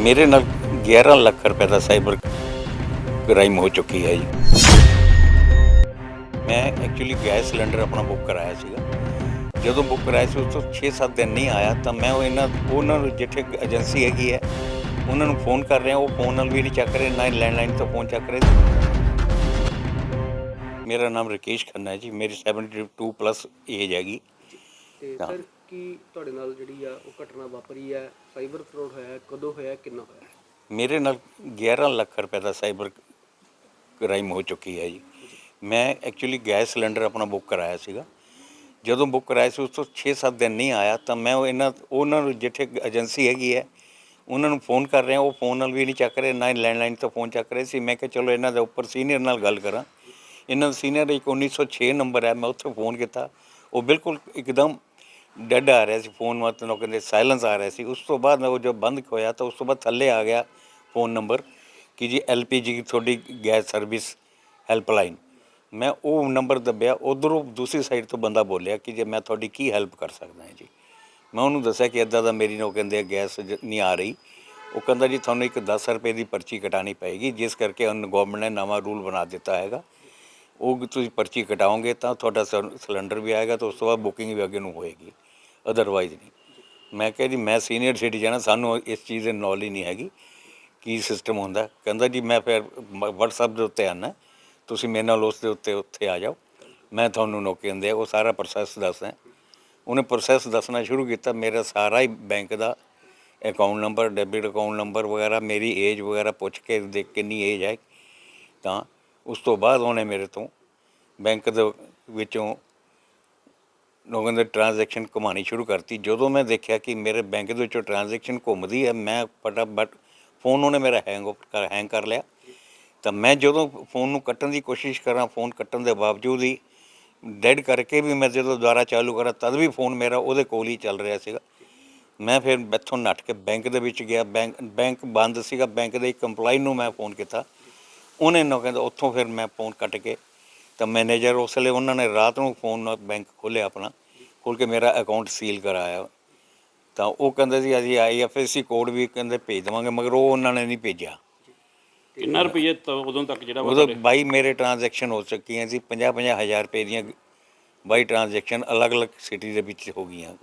ਮੇਰੇ ਨਾਲ 11 ਲੱਖ ਰੁਪਏ ਦਾ ਸਾਈਬਰ ਕ੍ਰਾਈਮ ਹੋ ਚੁੱਕੀ ਹੈ ਜੀ। ਮੈਂ ਐਕਚੁਅਲੀ ਗੈਸ ਸਿਲੰਡਰ ਆਪਣਾ ਬੁੱਕ ਕਰਾਇਆ ਸੀਗਾ। ਜਦੋਂ ਬੁੱਕ ਕਰਾਇਆ ਸੀ, ਉਸ ਤੋਂ 6-7 ਦਿਨ ਨਹੀਂ ਆਇਆ, ਤਾਂ ਮੈਂ ਉਹ ਇਹਨਾਂ, ਉਹਨਾਂ ਨੂੰ ਜਿੱਥੇ ਏਜੰਸੀ ਹੈਗੀ ਹੈ, ਉਹਨਾਂ ਨੂੰ ਫੋਨ ਕਰ ਰਿਹਾ, ਉਹ ਫੋਨ ਨਾਲ ਵੀ ਨਹੀਂ ਚੱਕ ਰਹੇ, ਨਾ ਲੈਂਡਲਾਈਨ ਤੋਂ ਫੋਨ ਚੱਕ ਰਹੇ। ਮੇਰਾ ਨਾਮ ਰਕੇਸ਼ ਖੰਨਾ ਹੈ ਜੀ, ਮੇਰੀ 72 ਪਲੱਸ ਏਜ ਹੈਗੀ। ਤੇ ਸਰ ਕੀ ਤੁਹਾਡੇ ਨਾਲ ਜਿਹੜੀ ਆ ਉਹ ਘਟਨਾ ਵਾਪਰੀ ਹੈ ਸਾਈਬਰ ਫਰੋਡ ਹੋਇਆ, ਕਦੋਂ ਹੋਇਆ, ਕਿੰਨਾ ਹੋਇਆ? ਮੇਰੇ ਨਾਲ 11 ਲੱਖ ਰੁਪਏ ਦਾ ਸਾਈਬਰ ਕ੍ਰਾਈਮ ਹੋ ਚੁੱਕੀ ਹੈ ਜੀ। ਮੈਂ ਐਕਚੁਅਲੀ ਗੈਸ ਸਿਲੰਡਰ ਆਪਣਾ ਬੁੱਕ ਕਰਾਇਆ ਸੀਗਾ। ਜਦੋਂ ਬੁੱਕ ਕਰਾਇਆ ਸੀ, ਉਸ ਤੋਂ 6-7 ਦਿਨ ਨਹੀਂ ਆਇਆ, ਤਾਂ ਮੈਂ ਉਹ ਇਹਨਾਂ, ਉਹਨਾਂ ਨੂੰ ਜਿੱਥੇ ਏਜੰਸੀ ਹੈਗੀ ਹੈ, ਉਹਨਾਂ ਨੂੰ ਫੋਨ ਕਰ ਰਿਹਾ, ਉਹ ਫੋਨ ਨਾਲ ਵੀ ਨਹੀਂ ਚੱਕ ਰਹੇ, ਨਾ ਲੈਂਡਲਾਈਨ ਤੋਂ ਫੋਨ ਚੱਕ ਰਹੇ ਸੀ। ਮੈਂ ਕਿਹਾ, ਚਲੋ ਇਹਨਾਂ ਦੇ ਉੱਪਰ ਸੀਨੀਅਰ ਨਾਲ ਗੱਲ ਕਰਾਂ। ਇਹਨਾਂ ਦਾ ਸੀਨੀਅਰ ਇੱਕ 1906 ਨੰਬਰ ਹੈ, ਮੈਂ ਉੱਥੇ ਫੋਨ ਕੀਤਾ। ਉਹ ਬਿਲਕੁਲ ਇੱਕਦਮ ਡੈਡ ਆ ਰਿਹਾ ਸੀ, ਫੋਨ ਮਤਲਬ ਕਹਿੰਦੇ ਸਾਇਲੈਂਸ ਆ ਰਿਹਾ ਸੀ। ਉਸ ਤੋਂ ਬਾਅਦ ਉਹ ਜੋ ਬੰਦ ਹੋਇਆ ਤਾਂ ਉਸ ਤੋਂ ਬਾਅਦ ਥੱਲੇ ਆ ਗਿਆ ਫੋਨ ਨੰਬਰ ਕਿ ਜੀ ਐਲਪੀਜੀ ਤੁਹਾਡੀ ਗੈਸ ਸਰਵਿਸ ਹੈਲਪਲਾਈਨ। ਮੈਂ ਉਹ ਨੰਬਰ ਦੱਬਿਆ, ਉਧਰੋਂ ਦੂਸਰੀ ਸਾਈਡ ਤੋਂ ਬੰਦਾ ਬੋਲਿਆ ਕਿ ਜੇ ਮੈਂ ਤੁਹਾਡੀ ਕੀ ਹੈਲਪ ਕਰ ਸਕਦਾ ਹਾਂ ਜੀ। ਮੈਂ ਉਹਨੂੰ ਦੱਸਿਆ ਕਿ ਇਦਾਂ ਦਾ ਮੇਰੀ ਨੂੰ ਕਹਿੰਦੇ ਗੈਸ ਜ- ਨਹੀਂ ਆ ਰਹੀ। ਉਹ ਕਹਿੰਦਾ ਜੀ ਤੁਹਾਨੂੰ ਇੱਕ 10 ਰੁਪਏ ਦੀ ਪਰਚੀ ਕਟਾਣੀ ਪਏਗੀ, ਜਿਸ ਕਰਕੇ ਉਹਨ ਗਵਰਨਮੈਂਟ ਨੇ ਨਵਾਂ ਰੂਲ ਬਣਾ ਦਿੱਤਾ ਹੈਗਾ। ਉਹ ਤੁਸੀਂ ਪਰਚੀ ਕਟਾਓਗੇ ਤਾਂ ਤੁਹਾਡਾ ਸਿਲ- ਸਿਲੰਡਰ ਵੀ ਆਏਗਾ ਤਾਂ ਉਸ ਤੋਂ ਬਾਅਦ ਬੁਕਿੰਗ ਵੀ ਅੱਗੇ ਨੂੰ ਹੋਏਗੀ। ਅਦਰਵਾਈਜ਼ ਨਹੀਂ। ਮੈਂ ਕਿਹਾ ਜੀ, ਮੈਂ ਸੀਨੀਅਰ ਸਿਟੀਜ਼ਨ ਹਾਂ, ਸਾਨੂੰ ਇਸ ਚੀਜ਼ ਦੀ ਨੌਲੇਜ ਨਹੀਂ ਹੈਗੀ ਕੀ ਸਿਸਟਮ ਹੁੰਦਾ। ਕਹਿੰਦਾ ਜੀ, ਮੈਂ ਫਿਰ WhatsApp ਦੇ ਉੱਤੇ ਆਨਾ। ਤੁਸੀਂ ਮੇਰੇ ਨਾਲ ਉਸ ਦੇ ਉੱਤੇ ਉੱਥੇ ਆ ਜਾਓ। ਮੈਂ ਤੁਹਾਨੂੰ ਨੋਕੇ ਹੁੰਦੇ ਉਹ ਸਾਰਾ ਪ੍ਰੋਸੈਸ ਦੱਸਦਾ। ਉਹਨੇ ਪ੍ਰੋਸੈਸ ਦੱਸਣਾ ਸ਼ੁਰੂ ਕੀਤਾ। ਮੇਰਾ ਸਾਰਾ ਹੀ ਬੈਂਕ ਦਾ account number debit account number ਵਗੈਰਾ, ਮੇਰੀ ਏਜ ਵਗੈਰਾ ਪੁੱਛ ਕੇ ਦੇਖ ਕਿੰਨੀ ਏਜ ਹੈ। ਤਾਂ ਉਸ ਤੋਂ ਬਾਅਦ ਉਹਨੇ ਮੇਰੇ ਤੋਂ ਬੈਂਕ ਦੇ ਵਿੱਚੋਂ ਲੋਕਾਂ ਦੇ ਟ੍ਰਾਂਜੈਕਸ਼ਨ ਘੁਮਾਣੀ ਸ਼ੁਰੂ ਕਰਤੀ। ਜਦੋਂ ਮੈਂ ਦੇਖਿਆ ਕਿ ਮੇਰੇ ਬੈਂਕ ਦੇ ਵਿੱਚੋਂ ਟ੍ਰਾਂਜੈਕਸ਼ਨ ਘੁੰਮਦੀ ਹੈ, ਮੈਂ ਫਟਾਫਟ ਫੋਨ ਉਹਨੇ ਮੇਰਾ ਹੈਂਗ ਕਰ ਹੈਂਗ ਕਰ ਲਿਆ। ਤਾਂ ਮੈਂ ਜਦੋਂ ਫੋਨ ਨੂੰ ਕੱਟਣ ਦੀ ਕੋਸ਼ਿਸ਼ ਕਰਾਂ, ਫੋਨ ਕੱਟਣ ਦੇ ਬਾਵਜੂਦ ਹੀ ਡੈਡ ਕਰਕੇ ਵੀ ਮੈਂ ਜਦੋਂ ਦੁਬਾਰਾ ਚਾਲੂ ਕਰਾਂ, ਤਦ ਵੀ ਫੋਨ ਮੇਰਾ ਉਹਦੇ ਕੋਲ ਹੀ ਚੱਲ ਰਿਹਾ ਸੀਗਾ। ਮੈਂ ਫਿਰ ਇੱਥੋਂ ਨੱਠ ਕੇ ਬੈਂਕ ਦੇ ਵਿੱਚ ਗਿਆ। ਬੈਂਕ ਬੈਂਕ ਬੰਦ ਸੀਗਾ। ਬੈਂਕ ਦੇ ਇੱਕ EMPLOYE ਨੂੰ ਮੈਂ ਫੋਨ ਕੀਤਾ। ਉਹਨੇ ਨਾ ਕਹਿੰਦਾ, ਉੱਥੋਂ ਫਿਰ ਮੈਂ ਫੋਨ ਕੱਟ ਕੇ ਤਾਂ ਮੈਨੇਜਰ ਉਸ ਵੇਲੇ ਉਹਨਾਂ ਨੇ ਰਾਤ ਨੂੰ ਫੋਨ ਬੈਂਕ ਖੋਲ੍ਹਿਆ ਆਪਣਾ ਖੋਲ੍ਹ ਕੇ ਮੇਰਾ ਅਕਾਊਂਟ ਸੀਲ ਕਰਾਇਆ। ਤਾਂ ਉਹ ਕਹਿੰਦੇ ਸੀ ਅਸੀਂ ਆਈਐਫਐਸਸੀ ਕੋਡ ਵੀ ਕਹਿੰਦੇ ਭੇਜ ਦੇਵਾਂਗੇ ਮਗਰ ਉਹ ਉਹਨਾਂ ਨੇ ਨਹੀਂ ਭੇਜਿਆ। ਕਿੰਨਾ ਰੁਪਏ ਤੋਂ ਉਦੋਂ ਤੱਕ ਜਿਹੜਾ ਉਦੋਂ ਬਾਈ ਮੇਰੇ ਟ੍ਰਾਂਜੈਕਸ਼ਨ ਹੋ ਚੁੱਕੀਆਂ ਸੀ 50 50 ਹਜ਼ਾਰ ਰੁਪਏ ਦੀਆਂ ਬਾਈ ਟ੍ਰਾਂਜੈਕਸ਼ਨ ਅਲੱਗ-ਅਲੱਗ ਸਿਟੀ ਦੇ ਵਿੱਚ ਹੋ ਗਈਆਂ।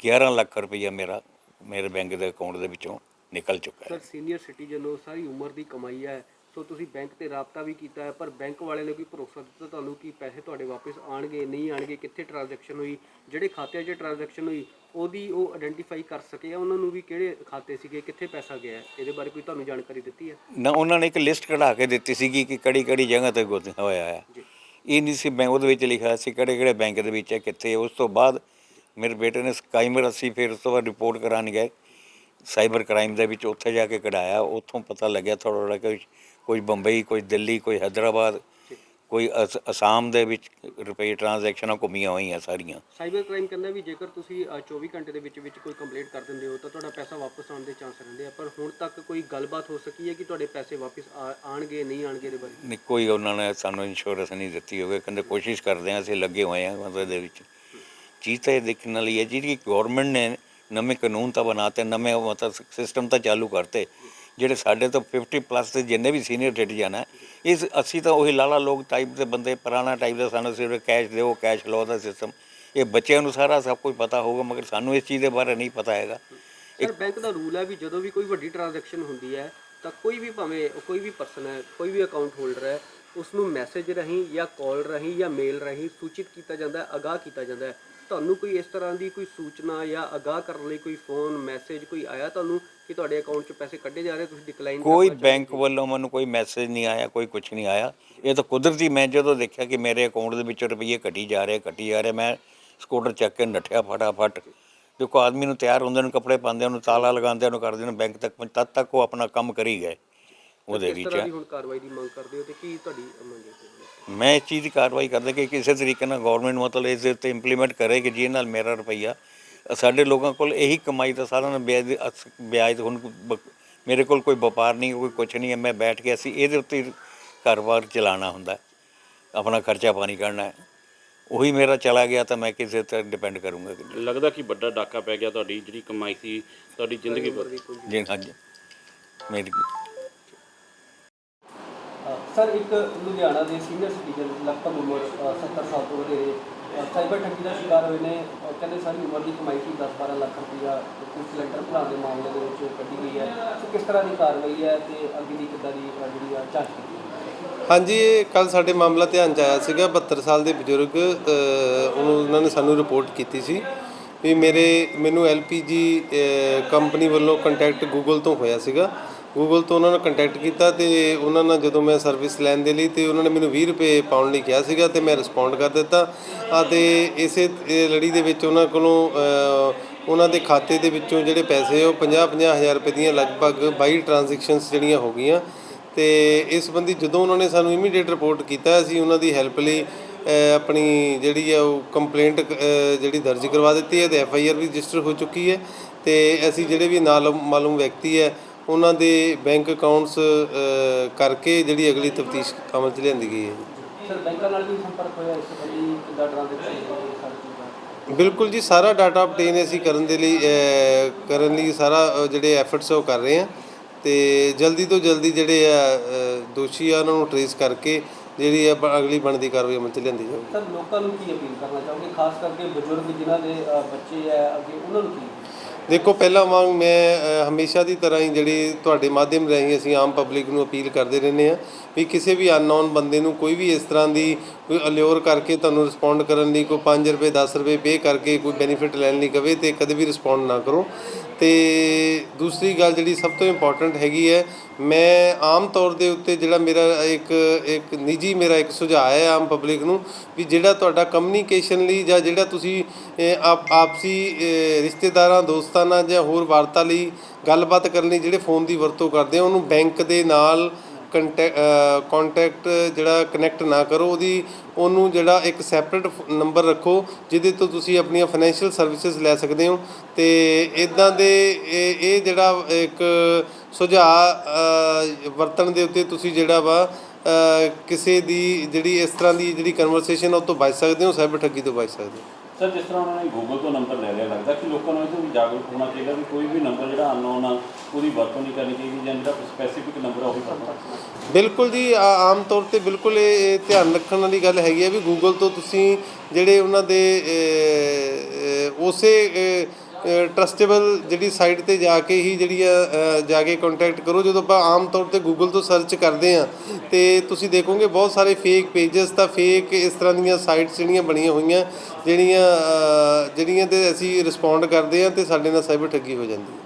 11 ਲੱਖ ਰੁਪਈਆ ਮੇਰਾ ਮੇਰੇ ਬੈਂਕ ਦੇ ਅਕਾਊਂਟ ਦੇ ਵਿੱਚੋਂ ਨਿਕਲ ਚੁੱਕਾ ਹੈ। ਸਰ ਸੀਨੀਅਰ ਸਿਟੀਜ਼ਨ ਹੋ ਸਾਰੀ ਉਮਰ ਦੀ ਕਮਾਈ ਹੈ। ਸੋ ਤੁਸੀਂ ਬੈਂਕ ਤੇ ਰਾਬਤਾ ਵੀ ਕੀਤਾ ਹੈ ਪਰ ਬੈਂਕ ਵਾਲੇ ਨੇ ਕੋਈ ਭਰੋਸਾ ਦਿੱਤਾ ਤੁਹਾਨੂੰ ਕਿ ਪੈਸੇ ਤੁਹਾਡੇ ਵਾਪਸ ਆਣਗੇ ਨਹੀਂ ਆਣਗੇ ਕਿੱਥੇ ਟ੍ਰਾਂਜੈਕਸ਼ਨ ਹੋਈ ਜਿਹੜੇ ਖਾਤਿਆਂ 'ਚ ਟ੍ਰਾਂਜੈਕਸ਼ਨ ਹੋਈ ਉਹਦੀ ਉਹ ਆਇਡੈਂਟੀਫਾਈ ਕਰ ਸਕੇ ਆ ਉਹਨਾਂ ਨੂੰ ਵੀ ਕਿਹੜੇ ਖਾਤੇ ਸੀਗੇ ਕਿੱਥੇ ਪੈਸਾ ਗਿਆ ਹੈ ਇਹਦੇ ਬਾਰੇ ਕੋਈ ਤੁਹਾਨੂੰ ਜਾਣਕਾਰੀ ਦਿੱਤੀ ਹੈ? ਨਾ ਉਹਨਾਂ ਨੇ ਇੱਕ ਲਿਸਟ ਕਢਾ ਕੇ ਦਿੱਤੀ ਸੀਗੀ ਕਿ ਕਿਹੜੀ ਕਿਹੜੀ ਜਗ੍ਹਾ ਤੇ ਗੁੰਮ ਹੋਇਆ ਹੈ। ਇਹ ਨਹੀਂ ਸੀ ਬੈਂਕ ਉਹਦੇ ਵਿੱਚ ਲਿਖਿਆ ਸੀ ਕਿਹੜੇ ਕਿਹੜੇ ਬੈਂਕ ਦੇ ਵਿੱਚ ਹੈ ਕਿੱਥੇ ਹੈ। ਉਸ ਤੋਂ ਬਾਅਦ ਮੇਰੇ ਬੇਟੇ ਨੇ ਸਕਾਈਮਰ ਅਸੀਂ ਫਿਰ ਉਸ ਤੋਂ ਬਾਅਦ ਰਿਪੋਰਟ ਕਰਾਉਣ ਗਏ। ਸਾਈਬਰ ਕ੍ਰਾਈਮ ਦੇ ਵਿੱਚ ਉੱਥੇ ਜਾ ਕੇ ਕਢਾਇਆ ਉੱਥੋਂ ਪਤਾ ਲੱਗਿਆ ਥੋੜ੍ਹਾ ਥੋੜ੍ਹਾ ਕੋਈ ਕੋਈ ਬੰਬਈ ਕੋਈ ਦਿੱਲੀ ਕੋਈ ਹੈਦਰਾਬਾਦ ਕੋਈ ਅਸ- ਅਸਾਮ ਦੇ ਵਿੱਚ ਰੁਪਏ ਟ੍ਰਾਂਜੈਕਸ਼ਨਾਂ ਘੁੰਮੀਆਂ ਹੋਈਆਂ ਸਾਰੀਆਂ। ਸਾਈਬਰ ਕ੍ਰਾਈਮ ਕਹਿੰਦਾ ਵੀ ਜੇਕਰ ਤੁਸੀਂ ਅ, 24 ਘੰਟੇ ਦੇ ਵਿੱਚ ਵਿੱਚ ਕੋਈ ਕੰਪਲੇਂਟ ਕਰ ਦਿੰਦੇ ਹੋ ਤਾਂ ਤੁਹਾਡਾ ਪੈਸਾ ਵਾਪਸ ਆਉਣ ਦੇ ਚਾਂਸ ਰਹਿੰਦੇ ਆ। ਪਰ ਹੁਣ ਤੱਕ ਕੋਈ ਗੱਲਬਾਤ ਹੋ ਸਕੀ ਹੈ ਕਿ ਤੁਹਾਡੇ ਪੈਸੇ ਵਾਪਸ ਆ- ਆਉਣਗੇ ਨਹੀਂ ਆਣਗੇ ਇਹਦੇ ਬਾਰੇ? ਨਹੀਂ ਕੋਈ ਉਹਨਾਂ ਨੇ ਸਾਨੂੰ ਇੰਸ਼ੋਰੈਂਸ ਨਹੀਂ ਦਿੱਤੀ ਹੋਵੇ। ਕਹਿੰਦੇ ਕੋਸ਼ਿਸ਼ ਕਰਦੇ ਹਾਂ ਅਸੀਂ ਲੱਗੇ ਹੋਏ ਹਾਂ ਮਤਲਬ ਦੇ ਵਿੱਚ। ਚੀਜ਼ ਤਾਂ ਇਹ ਦੇਖਣ ਵਾਲੀ ਹੈ ਜਿਹੜੀ ਗਵਰਨਮੈਂਟ ਨੇ ਨਵੇਂ ਕਾਨੂੰਨ ਤਾਂ ਬਣਾਤੇ ਨਵੇਂ ਮਤਲਬ ਸਿਸਟਮ ਤਾਂ ਚਾਲੂ ਕਰਤੇ। ਜਿਹੜੇ ਸਾਡੇ ਤੋਂ 50 ਪਲੱਸ ਦੇ ਜਿੰਨੇ ਵੀ ਸੀਨੀਅਰ ਸਿਟੀਜ਼ਨ ਹੈ ਇਸ ਅਸੀਂ ਤਾਂ ਉਹੀ ਲਾਲਾ ਲੋਕ ਟਾਈਪ ਦੇ ਬੰਦੇ, ਪੁਰਾਣਾ ਟਾਈਪ ਦਾ ਸਾਨੂੰ ਸਿਰਫ ਕੈਸ਼ ਦਿਓ ਕੈਸ਼ ਲਓ ਦਾ ਸਿਸਟਮ ਇਹ ਬੱਚਿਆਂ ਨੂੰ ਸਾਰਾ ਸਭ ਕੁਝ ਪਤਾ ਹੋਊਗਾ, ਮਗਰ ਸਾਨੂੰ ਇਸ ਚੀਜ਼ ਦੇ ਬਾਰੇ ਨਹੀਂ ਪਤਾ ਹੈਗਾ। ਸਰ ਬੈਂਕ ਦਾ ਰੂਲ ਹੈ ਵੀ ਜਦੋਂ ਵੀ ਕੋਈ ਵੱਡੀ ਟ੍ਰਾਂਜੈਕਸ਼ਨ ਹੁੰਦੀ ਹੈ, ਤਾਂ ਕੋਈ ਵੀ ਭਾਵੇਂ, ਕੋਈ ਵੀ ਪਰਸਨ ਹੈ, ਕੋਈ ਵੀ ਅਕਾਊਂਟ ਹੋਲਡਰ ਹੈ ਉਸ ਨੂੰ ਮੈਸੇਜ ਰਾਹੀਂ ਜਾਂ ਕਾਲ ਰਾਹੀਂ ਜਾਂ ਮੇਲ ਰਾਹੀਂ ਸੂਚਿਤ ਕੀਤਾ ਜਾਂਦਾ ਹੈ, ਅਗਾਹ ਕੀਤਾ ਜਾਂਦਾ ਹੈ। ਤੁਹਾਨੂੰ ਕੋਈ ਇਸ ਤਰ੍ਹਾਂ ਦੀ ਕੋਈ ਸੂਚਨਾ ਜਾਂ ਅਗਾਹ ਕਰਨ ਲਈ ਕੋਈ ਫੋਨ ਮੈਸੇਜ ਕੋਈ ਆਇਆ ਤੁਹਾਨੂੰ ਕਿ ਤੁਹਾਡੇ ਅਕਾਊਂਟ 'ਚ ਪੈਸੇ ਕੱਢੇ ਜਾ ਰਹੇ ਤੁਸੀਂ ਡਿਕਲਾਈਨ ਕੋਈ ਬੈਂਕ ਵੱਲੋਂ ਮੈਨੂੰ ਕੋਈ ਮੈਸੇਜ ਨਹੀਂ ਆਇਆ ਕੋਈ ਕੁਝ ਨਹੀਂ ਆਇਆ। ਇਹ ਤਾਂ ਕੁਦਰਤੀ ਮੈਂ ਜਦੋਂ ਦੇਖਿਆ ਕਿ ਮੇਰੇ ਅਕਾਊਂਟ ਦੇ ਵਿੱਚੋਂ ਰੁਪਈਏ ਘਟੀ ਜਾ ਰਹੇ ਘਟੀ ਜਾ ਰਹੇ ਮੈਂ ਸਕੂਟਰ ਚੱਕ ਕੇ ਨੱਠਿਆ ਫਟਾਫਟ। ਦੇਖੋ ਆਦਮੀ ਨੂੰ ਤਿਆਰ ਹੁੰਦੇ ਨੂੰ ਕੱਪੜੇ ਪਾਉਂਦੇ ਨੂੰ ਤਾਲਾ ਲਗਾਉਂਦੇ ਨੂੰ ਕਰਦੇ ਨੂੰ ਬੈਂਕ ਤੱਕ ਪਹੁੰਚ- ਤਦ ਤੱਕ ਉਹ ਆਪਣਾ ਕੰਮ ਕਰੀ ਗਏ। ਉਹਦੇ ਕਿਸ ਤਰ੍ਹਾਂ ਦੀ ਵਿੱਚ ਹੁਣ ਕਾਰਵਾਈ ਦੀ ਮੰਗ ਕਰਦੇ ਹੋ ਤੇ ਕੀ ਤੁਹਾਡੀ ਮੰਗ ਹੈ ਮੈਂ ਇਸ ਚੀਜ਼ ਦੀ ਕਾਰਵਾਈ ਕਰਦਾ ਕਿ ਕਿਸੇ ਤਰੀਕੇ ਨਾਲ ਗਵਰਨਮੈਂਟ ਮਤਲਬ ਇਸ ਦੇ ਉੱਤੇ ਇੰਪਲੀਮੈਂਟ ਕਰੇ ਕਿ ਜਿਹਦੇ ਨਾਲ ਮੇਰਾ ਰੁਪਈਆ ਸਾਡੇ ਲੋਕਾਂ ਕੋਲ ਇਹੀ ਕਮਾਈ ਦਾ ਸਾਧਨ ਹੈ, ਵਿਆਜ ਦੀ ਅਸ- ਵਿਆਜ ਹੁਣ ਬ- ਮੇਰੇ ਕੋਲ ਕੋਈ ਵਪਾਰ ਨਹੀਂ ਕੋਈ ਕੁਝ ਨਹੀਂ ਹੈ ਮੈਂ ਬੈਠ ਕੇ ਅਸੀਂ ਇਹਦੇ ਉੱਤੇ ਹੀ ਘਰ-ਬਾਰ ਚਲਾਉਣਾ ਹੁੰਦਾ ਹੈ। ਆਪਣਾ ਖਰਚਾ ਪਾਣੀ ਕਰਨਾ ਹੈ। ਉਹੀ ਮੇਰਾ ਚਲਾ ਗਿਆ ਤਾਂ ਮੈਂ ਕਿਸੇ ਤੇ ਡਿਪੈਂਡ ਕਰੂੰਗਾ ਲੱਗਦਾ ਕਿ ਵੱਡਾ ਡਾਕਾ ਪੈ ਗਿਆ ਤੁਹਾਡੀ ਜਿਹੜੀ ਕਮਾਈ ਸੀ ਤੁਹਾਡੀ ਜ਼ਿੰਦਗੀ ਭਰ ਜੀ ਹਾਂਜੀ। ਮੇਰੀ ਸਰ, ਇੱਕ ਲੁਧਿਆਣਾ ਦੇ ਸੀਨੀਅਰ ਸਿਟੀਜ਼ਨ ਲਗਭਗ ਉਮਰ 70 ਸਾਲ ਤੋਂ ਵਧੇਰੇ ਸਾਈਬਰ ਠੱਗੀ ਦਾ ਸ਼ਿਕਾਰ ਹੋਏ ਨੇ। ਕਹਿੰਦੇ ਸਾਰੀ, ਉਮਰ ਦੀ ਕਮਾਈ ਸੀ 10-12 ਲੱਖ ਰੁਪਈਆ ਕੁਝ ਸਿਲੰਡਰ ਭਰਾਉਣ ਦੇ ਮਾਮਲੇ ਦੇ ਵਿੱਚ ਕੱਢੀ ਗਈ ਹੈ। ਸੋ ਕਿਸ ਤਰ੍ਹਾਂ ਦੀ ਕਾਰਵਾਈ ਹੈ ਤੇ ਅੱਗੇ ਦੀ ਕਿੱਦਾਂ ਦੀ ਜਿਹੜੀ ਆ, ਜਾਂਚ ਹਾਂਜੀ, ਇਹ ਕੱਲ ਸਾਡੇ ਮਾਮਲਾ ਧਿਆਨ ਚ ਆਇਆ ਸੀਗਾ। 72 ਸਾਲ ਦੇ ਬਜ਼ੁਰਗ ਉਹਨੂੰ, ਉਹਨਾਂ ਨੇ ਸਾਨੂੰ ਰਿਪੋਰਟ ਕੀਤੀ ਸੀ ਵੀ ਮੇਰੇ, ਮੈਨੂੰ ਐਲਪੀਜੀ ਕੰਪਨੀ ਵੱਲੋਂ ਕੰਟੈਕਟ ਗੂਗਲ ਤੋਂ ਹੋਇਆ ਸੀਗਾ। ਗੂਗਲ ਤੋਂ ਉਹਨਾਂ ਨੇ ਕੰਟੈਕਟ ਕੀਤਾ ਤੇ ਉਹਨਾਂ ਨਾਲ ਜਦੋਂ ਮੈਂ ਸਰਵਿਸ ਲੈਣ ਦੇ ਲਈ ਤੇ ਉਹਨਾਂ ਨੇ ਮੈਨੂੰ 20 ਰੁਪਏ ਪਾਉਣ ਲਈ ਕਿਹਾ ਸੀਗਾ ਤੇ ਮੈਂ ਰਿਸਪੌਂਡ ਕਰ ਦਿੱਤਾ। ਅਤੇ ਇਸੇ ਲੜੀ ਦੇ ਵਿੱਚ ਉਹਨਾਂ ਕੋਲੋਂ ਉਹਨਾਂ ਦੇ ਖਾਤੇ ਦੇ ਵਿੱਚੋਂ ਜਿਹੜੇ ਪੈਸੇ ਉਹ 50-50 ਹਜ਼ਾਰ ਰੁਪਏ ਦੀਆਂ ਲਗਭਗ 22 ਟ੍ਰਾਂਜੈਕਸ਼ਨਸ ਜਿਹੜੀਆਂ ਹੋ ਗਈਆਂ। ਤੇ ਇਸ ਸੰਬੰਧੀ ਜਦੋਂ ਉਹਨਾਂ ਨੇ ਸਾਨੂੰ ਇਮੀਡੀਏਟ ਰਿਪੋਰਟ ਕੀਤਾ, ਅਸੀਂ ਉਹਨਾਂ ਦੀ ਹੈਲਪ ਲਈ ਆਪਣੀ ਜਿਹੜੀ ਆ ਉਹ ਕੰਪਲੇਂਟ ਜਿਹੜੀ ਦਰਜ ਕਰਵਾ ਦਿੱਤੀ ਹੈ ਤੇ ਐਫ ਆਈ ਆਰ ਵੀ ਰਜਿਸਟਰ ਹੋ ਚੁੱਕੀ ਹੈ। ਤੇ ਅਸੀਂ ਜਿਹੜੇ ਵੀ ਨਾਲ ਮਾਲੂਮ ਵਿਅਕਤੀ ਹੈ ਉਹਨਾਂ ਦੇ ਬੈਂਕ ਅਕਾਊਂਟਸ ਕਰਕੇ ਜਿਹੜੀ ਅਗਲੀ ਤਫਤੀਸ਼ ਅਮਲ 'ਚ ਲਿਆਂਦੀ ਗਈ ਹੈ। ਸਰ ਬੈਂਕਾਂ ਨਾਲ ਵੀ ਸੰਪਰਕ ਹੋਇਆ ਇਸ ਸੰਬੰਧੀ ਕਿੱਦਾਂ ਟ੍ਰਾਂਜੈਕਸ਼ਨ ਹੋਈ ਸਾਰੀ ਚੀਜ਼ਾਂ? ਬਿਲਕੁਲ ਜੀ ਸਾਰਾ ਡਾਟਾ ਅਪਡੇਨ ਅਸੀਂ ਕਰਨ ਦੇ ਲਈ ਕਰਨ ਲਈ ਸਾਰਾ ਜਿਹੜੇ ਐਫਰਟਸ ਉਹ ਕਰ ਰਹੇ ਹਾਂ। ਤੇ ਜਲਦੀ ਤੋਂ ਜਲਦੀ ਜਿਹੜੇ ਆ ਦੋਸ਼ੀ ਆ ਉਹਨਾਂ ਨੂੰ ਟਰੇਸ ਕਰਕੇ ਜਿਹੜੀ ਆ ਅਗਲੀ ਬਣਦੀ ਕਾਰਵਾਈ ਅਮਲ 'ਚ ਲਿਆਂਦੀ ਜਾਊਗੀ। ਸਰ ਲੋਕਾਂ ਨੂੰ ਕੀ ਅਪੀਲ ਕਰਨਾ ਚਾਹੋਗੇ? ਖਾਸ ਕਰਕੇ ਬਜ਼ੁਰਗ ਜਿਨ੍ਹਾਂ ਦੇ ਬੱਚੇ ਹੈ ਅੱਗੇ ਉਹਨਾਂ ਨੂੰ ਕੀ ਦੇਖੋ ਪਹਿਲਾਂ ਵਾਂਗ ਮੈਂ ਅ, ਹਮੇਸ਼ਾ ਦੀ ਤਰ੍ਹਾਂ ਹੀ ਜਿਹੜੀ ਤੁਹਾਡੇ ਮਾਧਿਅਮ ਰਾਹੀਂ ਅਸੀਂ ਆਮ ਪਬਲਿਕ ਨੂੰ ਅਪੀਲ ਕਰਦੇ ਰਹਿੰਦੇ ਆ ਵੀ ਕਿਸੇ ਵੀ ਅਨਨੋਨ ਬੰਦੇ ਨੂੰ ਕੋਈ ਵੀ ਇਸ ਤਰ੍ਹਾਂ ਦੀ ਕੋਈ ਅਲਿਓਰ ਕਰਕੇ ਤੁਹਾਨੂੰ ਰਿਸਪੌਂਡ ਕਰਨ ਲਈ ਕੋਈ 5 ਰੁਪਏ 10 ਰੁਪਏ ਪੇ ਕਰਕੇ ਕੋਈ ਬੈਨੀਫਿਟ ਲੈਣ ਲਈ ਕਵੇ ਤੇ ਕਦੇ ਵੀ ਰਿਸਪੌਂਡ ਨਾ ਕਰੋ। ਤੇ ਦੂਸਰੀ ਗੱਲ ਜਿਹੜੀ ਸਭ ਤੋਂ ਇੰਪੋਰਟੈਂਟ ਹੈਗੀ ਹੈ, ਮੈਂ ਆਮ ਤੌਰ ਦੇ ਉੱਤੇ ਜਿਹੜਾ ਮੇਰਾ ਇੱਕ ਇੱਕ ਨਿੱਜੀ ਮੇਰਾ ਇੱਕ ਸੁਝਾਅ ਹੈ ਆਮ ਪਬਲਿਕ ਨੂੰ ਵੀ ਜਿਹੜਾ ਤੁਹਾਡਾ ਕਮਿਊਨੀਕੇਸ਼ਨ ਲਈ ਜਾਂ ਜਿਹੜਾ ਤੁਸੀਂ ਆਪ, ਆਪਸੀ ਰਿਸ਼ਤੇਦਾਰਾਂ ਦੋਸਤਾਂ ਨਾਲ ਜਾਂ ਹੋਰ ਵਾਰਤਾ ਲਈ ਗੱਲਬਾਤ ਕਰਨ ਲਈ ਜਿਹੜੇ ਫੋਨ ਦੀ ਵਰਤੋਂ ਕਰਦੇ ਹੋ, ਉਹਨੂੰ ਬੈਂਕ ਦੇ ਨਾਲ ਕੰਟੈਕਟ ਜਿਹੜਾ ਕਨੈਕਟ ਨਾ ਕਰੋ, ਉਹਦੀ, ਉਹਨੂੰ ਜਿਹੜਾ ਇੱਕ ਸੈਪਰੇਟ ਨੰਬਰ ਰੱਖੋ, ਜਿਹਦੇ ਤੋਂ ਤੁਸੀਂ ਆਪਣੀਆਂ ਫਾਈਨੈਂਸ਼ੀਅਲ ਸਰਵਿਸਿਜ਼ ਲੈ ਸਕਦੇ ਹੋ। ਤੇ ਇਦਾਂ ਦੇ, ਇਹ ਇਹ ਜਿਹੜਾ ਇੱਕ ਸੁਝਾਅ ਵਰਤਣ ਦੇ ਉੱਤੇ ਤੁਸੀਂ ਜਿਹੜਾ ਵਾ ਕਿਸੇ ਦੀ ਜਿਹੜੀ ਇਸ ਤਰ੍ਹਾਂ ਦੀ ਜਿਹੜੀ ਕਨਵਰਸੇਸ਼ਨ ਉਹ ਤੋਂ ਬਚ ਸਕਦੇ ਹੋ ਸਾਈਬਰ ਠੱਗੀ ਤੋਂ ਬਚ ਸਕਦੇ ਹੋ। ਸਰ ਜਿਸ ਤਰ੍ਹਾਂ ਉਹਨਾਂ ਨੇ ਗੂਗਲ ਤੋਂ ਨੰਬਰ ਲੈ ਲਿਆ ਲੱਗਦਾ ਕਿ ਲੋਕਾਂ ਨੂੰ ਇਹ ਤੋਂ ਵੀ ਜਾਗਰੂਕ ਹੋਣਾ ਚਾਹੀਦਾ ਵੀ ਕੋਈ ਵੀ ਨੰਬਰ ਜਿਹੜਾ ਅਨਨੋਨ ਆ ਉਹਦੀ ਵਰਤੋਂ ਨਹੀਂ ਕਰਨੀ ਚਾਹੀਦੀ ਜਾਂ ਜਿਹੜਾ ਸਪੈਸੀਫਿਕ ਨੰਬਰ ਆ ਉਹ ਵਰਤੋਂ ਬਿਲਕੁਲ ਜੀ ਆ- ਆਮ ਤੌਰ ਤੇ ਬਿਲਕੁਲ ਇਹ ਇਹ ਧਿਆਨ ਰੱਖਣ ਵਾਲੀ ਗੱਲ ਹੈਗੀ ਹੈ ਵੀ ਗੂਗਲ ਤੋਂ ਤੁਸੀਂ ਜਿਹੜੇ ਉਹਨਾਂ ਦੇ ਅ, ਅ, ਉਸੇ ਟਰਸਟੇਬਲ ਜਿਹੜੀ ਸਾਈਟ ਤੇ ਜਾ ਕੇ ਹੀ ਜਿਹੜੀ ਆ ਜਾ ਕੇ ਕੰਟੈਕਟ ਕਰੋ। ਜਦੋਂ ਆਪਾਂ ਆਮ ਤੌਰ ਤੇ ਗੂਗਲ ਤੋਂ ਸਰਚ ਕਰਦੇ ਆ ਤੇ ਤੁਸੀਂ ਦੇਖੋਗੇ ਬਹੁਤ ਸਾਰੇ ਫੇਕ ਪੇजेस ਤਾਂ ਫੇਕ ਇਸ ਤਰ੍ਹਾਂ ਦੀਆਂ ਸਾਈਟਸ ਜਿਹੜੀਆਂ ਬਣੀਆਂ ਹੋਈਆਂ, ਜਿਹੜੀਆਂ ਜਿਹੜੀਆਂ ਤੇ ਅਸੀਂ ਰਿਸਪੌਂਡ ਕਰਦੇ ਆ ਤੇ ਸਾਡੇ ਨਾਲ ਸਾਈਬਰ ਠੱਗੀ ਹੋ ਜਾਂਦੀ ਹੈ।